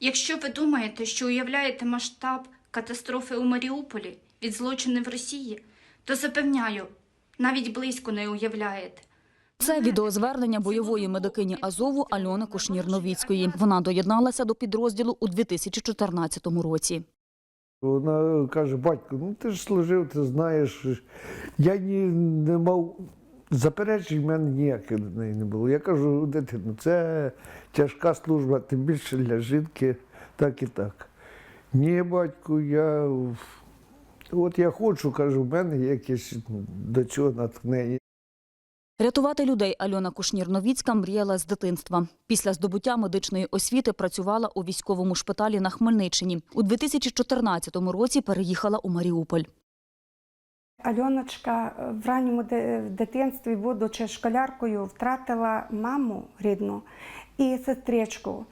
Якщо ви думаєте, що уявляєте масштаб катастрофи у Маріуполі від злочинів в Росії, то запевняю, навіть близько не уявляєте. Це відеозвернення бойової медикині Азову Альони Кушнір-Новіцької. Вона доєдналася до підрозділу у 2014 році. Вона каже, батько, ну ти ж служив, ти знаєш. Я ні, не мав заперечень, в мене ніяких до неї не було. Я кажу, дитино, це тяжка служба, тим більше для жінки, так і так. Ні, батько, я от я хочу, кажу, в мене якесь до цього натхнення. Рятувати людей Альона Кушнір-Новіцька мріяла з дитинства. Після здобуття медичної освіти працювала у військовому шпиталі на Хмельниччині. У 2014 році переїхала у Маріуполь. Альоночка е, в ранньому дитинстві, будучи школяркою, втратила маму рідну і сестричку.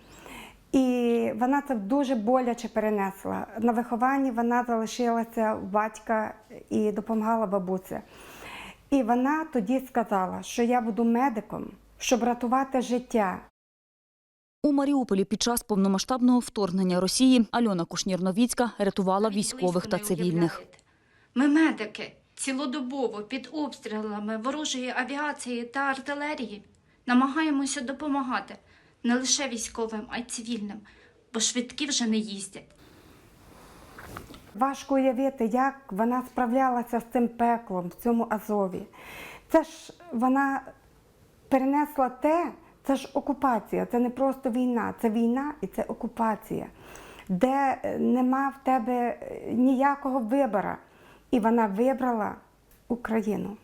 І вона це дуже боляче перенесла. На вихованні вона залишилася у батька і допомагала бабуці. І вона тоді сказала, що я буду медиком, щоб рятувати життя. У Маріуполі під час повномасштабного вторгнення Росії Альона Кушнір-Новіцька рятувала військових та цивільних. Ми медики цілодобово під обстрілами ворожої авіації та артилерії намагаємося допомагати не лише військовим, а й цивільним, бо швидкі вже не їздять. Важко уявити, як вона справлялася з цим пеклом в цьому Азові. Це ж вона перенесла те, це ж окупація, це не просто війна, це війна і це окупація, де е, нема в тебе е, ніякого вибора. І вона вибрала Україну.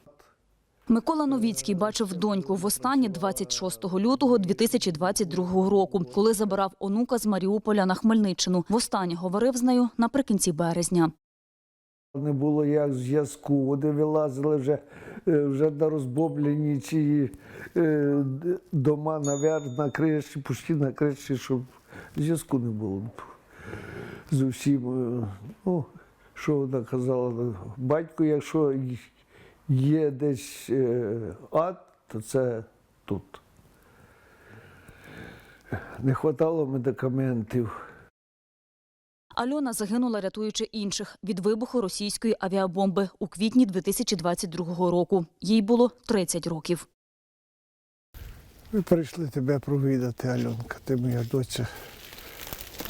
Микола Новіцький бачив доньку востаннє 26 лютого 2022 року, коли забирав онука з Маріуполя на Хмельниччину. Востаннє говорив з нею наприкінці березня. Не було як зв'язку, вони вилазили вже, е, вже на розбомблені ці е, дома наверх, на криші, пусті на криші, щоб зв'язку не було з усім. е, Ну, що вона казала, батько, якщо є десь е, ад, то це тут. Не вистачало медикаментів. Альона загинула, рятуючи інших від вибуху російської авіабомби у квітні 2022 року. Їй було 30 років. Ми прийшли тебе провідати, Альонка. Ти моя доця,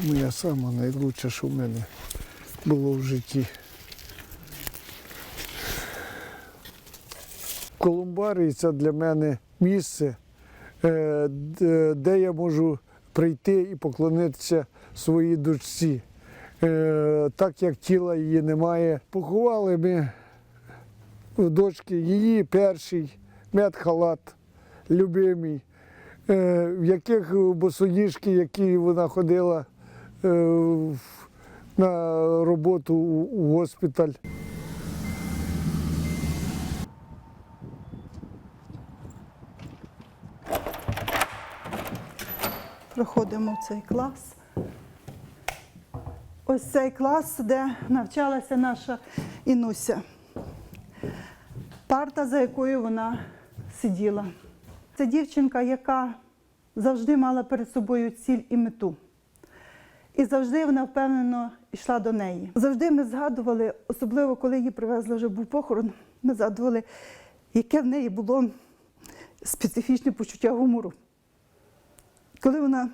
моя сама найкраща, що в мене було в житті. Колумбарій це для мене місце, е, де я можу прийти і поклонитися своїй дочці. Е, Так як тіла її немає. Поховали ми в дочки її перший медхалат любимий, е, в яких босоніжки, які вона ходила в- на роботу у госпіталь. Проходимо в цей клас. Ось цей клас, де навчалася наша Інуся. Парта, за якою вона сиділа. Це дівчинка, яка завжди мала перед собою ціль і мету. І завжди вона впевнено йшла до неї. Завжди ми згадували, особливо коли її привезли вже був похорон, ми згадували, яке в неї було специфічне почуття гумору. Коли вона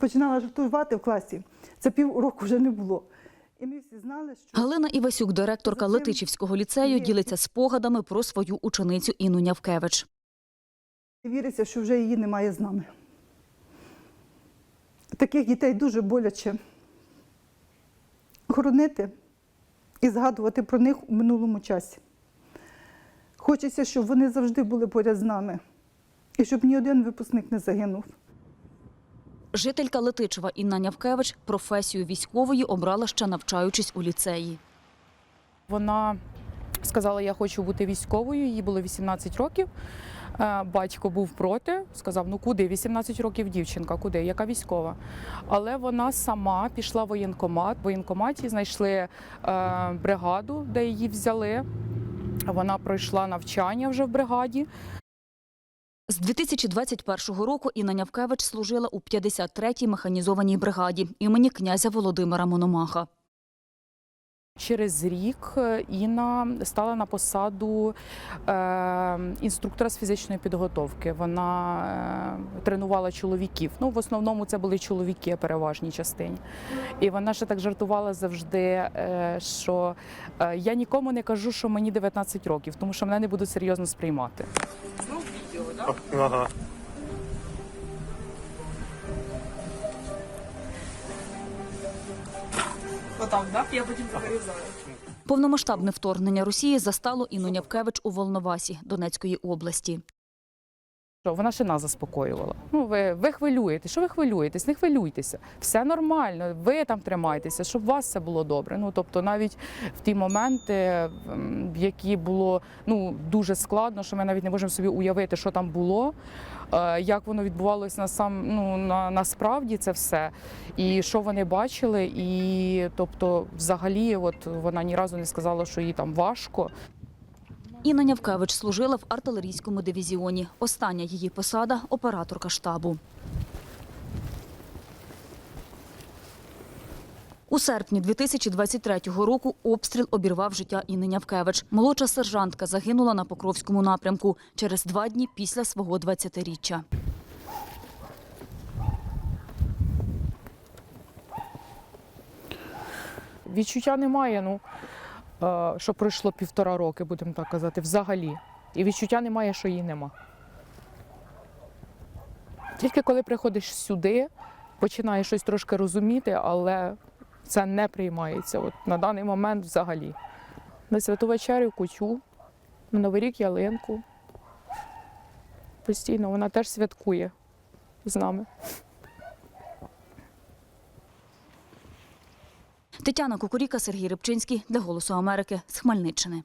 починала жартувати в класі, це пів уроку вже не було. І ми всі знали, що Галина Івасюк, директорка Летичівського ліцею, ділиться спогадами про свою ученицю Інну Нявкевич. віриться, що вже її немає з нами. Таких дітей дуже боляче хоронити і згадувати про них у минулому часі. Хочеться, щоб вони завжди були поряд з нами і щоб ні один випускник не загинув. Жителька Летичева Інна Нявкевич професію військової обрала ще навчаючись у ліцеї. Вона сказала, я хочу бути військовою. Їй було 18 років. Е, Батько був проти, сказав: ну куди? 18 років дівчинка, куди? Яка військова? Але вона сама пішла в воєнкомат. В воєнкоматі знайшли е, бригаду, де її взяли. Вона пройшла навчання вже в бригаді. З 2021 року Інна Нявкевич служила у 53-й механізованій бригаді імені князя Володимира Мономаха. Через рік е, Інна стала на посаду е, інструктора з фізичної підготовки. Вона е, тренувала чоловіків. Ну, в основному це були чоловіки переважній частині. І вона ще так жартувала завжди, е, що е, я нікому не кажу, що мені 19 років, тому що мене не будуть серйозно сприймати. Ага. Повномасштабне вторгнення Росії застало Інну Нявкевич у Волновасі Донецької області. Що Вона ще нас заспокоювала. Ну, ви, ви хвилюєтесь, що ви хвилюєтесь? Не хвилюйтеся. Все нормально, ви там тримайтеся, щоб у вас все було добре. Ну, тобто, навіть в ті моменти, в які було ну, дуже складно, що ми навіть не можемо собі уявити, що там було, е, як воно відбувалося на сам, ну, на, насправді це все. І що вони бачили, і тобто, взагалі, от вона ні разу не сказала, що їй там важко. Інна Нявкевич служила в артилерійському дивізіоні. Остання її посада – операторка штабу. У серпні 2023 року обстріл обірвав життя Інни Нявкевич. Молодша сержантка загинула на Покровському напрямку через два дні після свого 20-річчя. Відчуття немає, ну що пройшло півтора роки, будемо так казати, взагалі. І відчуття немає, що її нема. Тільки коли приходиш сюди, починаєш щось трошки розуміти, але це не приймається. От на даний момент взагалі. На святу вечерю кутю, на Новий рік ялинку. Постійно вона теж святкує з нами. Тетяна Кукуріка, Сергій Рибчинський для «Голосу Америки» з Хмельниччини.